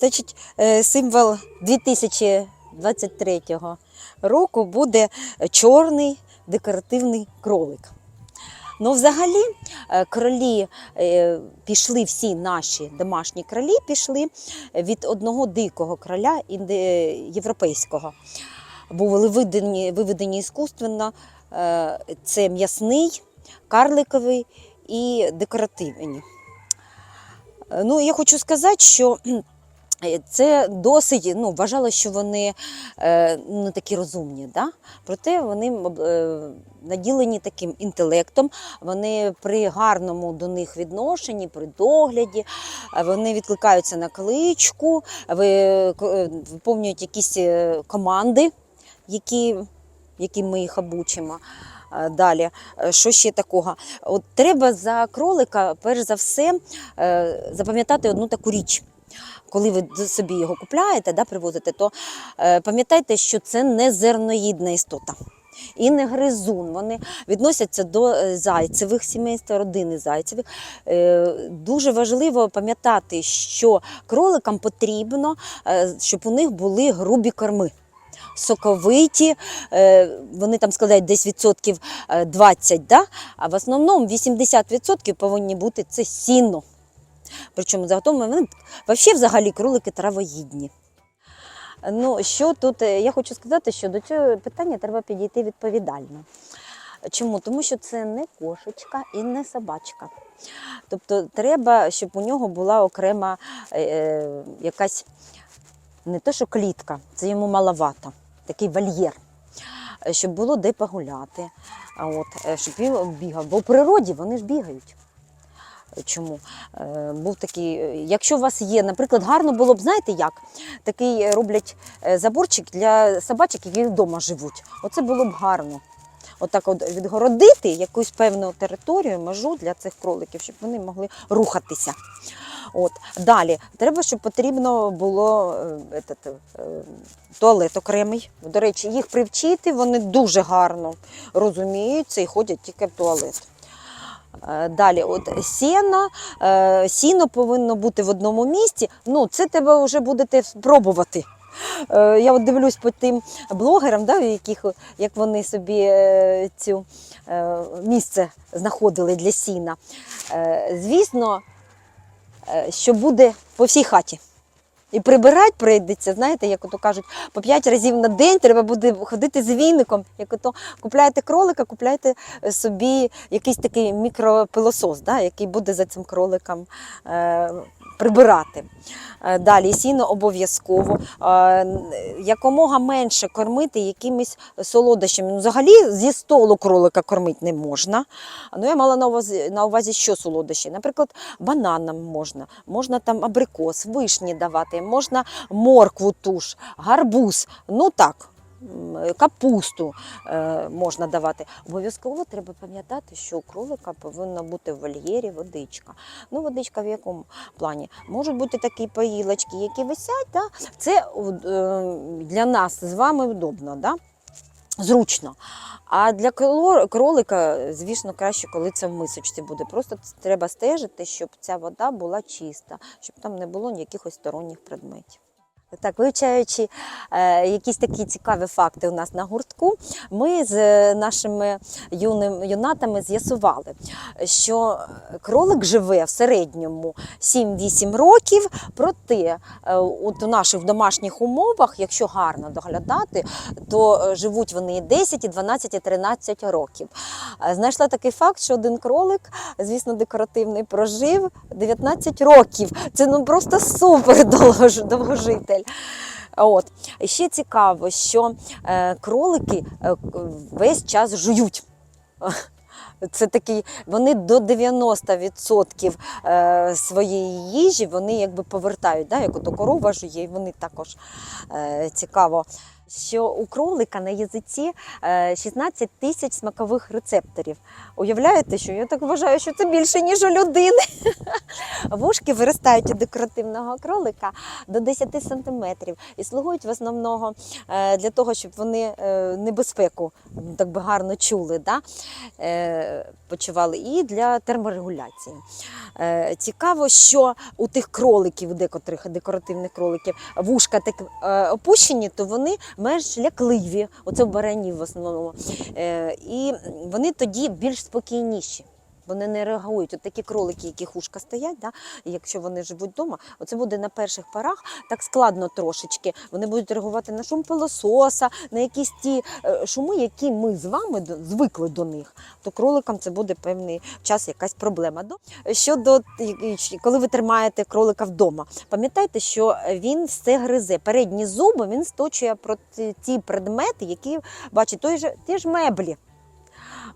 Значить, е, символ 2023 року буде чорний декоративний кролик. Ну, взагалі, е, кролі е, пішли всі наші домашні кролі пішли від одного дикого кроля європейського. Були виведені, виведені іскусственно. Це м'ясний, карликовий і декоративні. Ну, я хочу сказати, що це досить, ну, вважала, що вони е, не такі розумні. Да? Проте вони е, наділені таким інтелектом, вони при гарному до них відношенні, при догляді, е, вони відкликаються на кличку, ви, е, виповнюють якісь е, команди, які, які ми їх обучимо. Е, Далі, Е, що ще такого? От треба за кролика, перш за все, е, запам'ятати одну таку річ. Коли ви собі його купляєте, да, привозите, то е, пам'ятайте, що це не зерноїдна істота. І не гризун. Вони відносяться до е, зайцевих сімейства, родини зайцевих. Е, Дуже важливо пам'ятати, що кроликам потрібно, е, щоб у них були грубі корми. Соковиті, вони там складають десь відсотків е, 20, да? а в основному 80% повинні бути це сіно. Причому заготовлені вони взагалі взагалі кролики травоїдні. Ну, що тут, е, я хочу сказати, що до цього питання треба підійти відповідально. Чому? Тому що це не кошечка і не собачка. Тобто треба, щоб у нього була окрема е, е, якась не те, що клітка, це йому маловато, такий вольєр, Е, щоб було де погуляти, от, щоб він бігав. Бо в природі вони ж бігають. Чому? Е, Був такий, е, якщо у вас є, наприклад, гарно було б, знаєте як? Такий е, роблять заборчик для собачок, які вдома живуть. Оце було б гарно. Отак от відгородити якусь певну територію, межу для цих кроликів, щоб вони могли рухатися. От. Далі, треба, щоб потрібно було е, етот, е, туалет окремий. До речі, їх привчити, вони дуже гарно розуміються і ходять тільки в туалет. Е, Далі, от сіно, е, сіно повинно бути в одному місці. Ну, це тебе вже будете спробувати. Е, Я от дивлюсь по тим блогерам, да, яких, як вони собі цю місце знаходили для сіна. Звісно, що буде по всій хаті. І прибирати прийдеться, знаєте, як ото кажуть, по 5 разів на день треба буде ходити з війником. Як ото купляєте кролика, купляйте е, собі якийсь такий мікропилосос, да, який буде за цим кроликом е, прибирати. Е, Далі сіно обов'язково. Е, Якомога менше кормити якимись солодощами. Ну, взагалі зі столу кролика кормити не можна. Ну, я мала на увазі, на увазі, що солодощі. Наприклад, бананам можна, можна там абрикос, вишні давати, можна моркву туш, гарбуз. Ну так. М, Капусту е, можна давати. Обов'язково треба пам'ятати, що у кролика повинна бути в вольєрі водичка. Ну, водичка в якому плані? Можуть бути такі поїлочки, які висять. Да? Це е, для нас з вами удобно. Да? Зручно. А для кролика, звісно, краще, коли це в мисочці буде. Просто треба стежити, щоб ця вода була чиста, щоб там не було ніяких сторонніх предметів. Так, вивчаючи е, якісь такі цікаві факти у нас на гуртку, ми з нашими юним, юнатами з'ясували, що кролик живе в середньому 7-8 років, проте е, от у наших домашніх умовах, якщо гарно доглядати, то е, живуть вони і 10, і 12, і 13 років. Е, Знайшла такий факт, що один кролик, звісно, декоративний, прожив 19 років. Це ну просто супер довгож- довгожитель. От. Ще цікаво, що е, кролики е, весь час жують. Це такий, вони до 90% е, своєї їжі вони якби повертають, да? як ото корова жує, і вони також цікаво. Що у кролика на язиці е, 16 тисяч смакових рецепторів. Уявляєте, що я так вважаю, що це більше, ніж у людини. Вушки виростають у декоративного кролика до 10 сантиметрів і слугують в основному е, для того, щоб вони е, небезпеку так би гарно чули, да? е, почували, і для терморегуляції. Е, Цікаво, що у тих кроликів, у декотрих декоративних кроликів, вушка так е, опущені, то вони менш лякливі, оце в баранів в основному. Е, І вони тоді більш спокійніші. Вони не реагують. От такі кролики, які хушка стоять, да, якщо вони живуть вдома, оце буде на перших порах так складно трошечки. Вони будуть реагувати на шум пилососа, на якісь ті е, шуми, які ми з вами звикли до них. То кроликам це буде певний час якась проблема. До- Щодо коли ви тримаєте кролика вдома, пам'ятайте, що він все гризе. Передні зуби він сточує проти ті предмети, які бачить, той же ті ж меблі.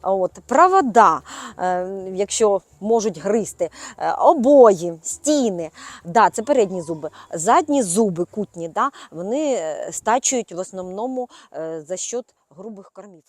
От, провода, е, якщо можуть гризти, е, обої, стіни. Да, це передні зуби. Задні зуби кутні, да, вони е, стачують в основному за счет грубих кормів.